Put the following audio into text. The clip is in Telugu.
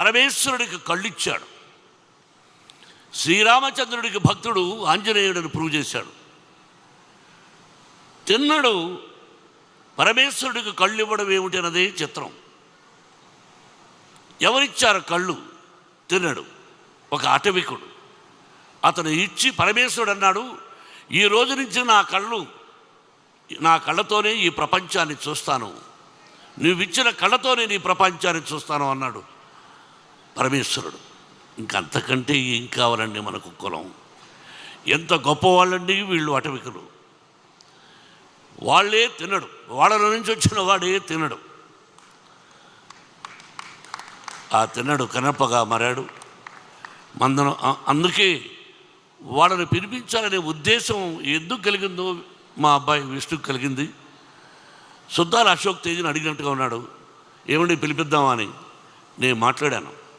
పరమేశ్వరుడికి కళ్ళిచ్చాడు. శ్రీరామచంద్రుడికి భక్తుడు ఆంజనేయుడిని ప్రూవ్ చేశాడు. తిన్నడు పరమేశ్వరుడికి కళ్ళు ఇవ్వడం ఏమిటి అన్నదే చిత్రం. ఎవరిచ్చారు కళ్ళు? తిన్నడు ఒక అటవికుడు. అతను ఇచ్చి పరమేశ్వరుడు అన్నాడు ఈ రోజు నుంచి నా కళ్ళు నా కళ్ళతోనే ఈ ప్రపంచాన్ని చూస్తాను. నువ్వు ఇచ్చిన కళ్ళతోనే నీ ప్రపంచాన్ని చూస్తాను అన్నాడు. పరమేశ్వరుడు. ఇంకంతకంటే ఏం కావాలండి మనకు కులం? ఎంత గొప్పవాళ్ళండి వీళ్ళు అటవికులు. వాళ్ళే తినడు. వాళ్ళ నుంచి వచ్చిన వాడే తినడు. ఆ తినడు కనపగా మరాడు. మందనం అందుకే వాళ్ళని పిలిపించాలనే ఉద్దేశం ఎందుకు కలిగిందో మా అబ్బాయి విష్ణుకు కలిగింది. సుద్దాల అశోక్ తేజీని అడిగినట్టుగా ఉన్నాడు. ఏమండి పిలిపిద్దామని నేను మాట్లాడాను.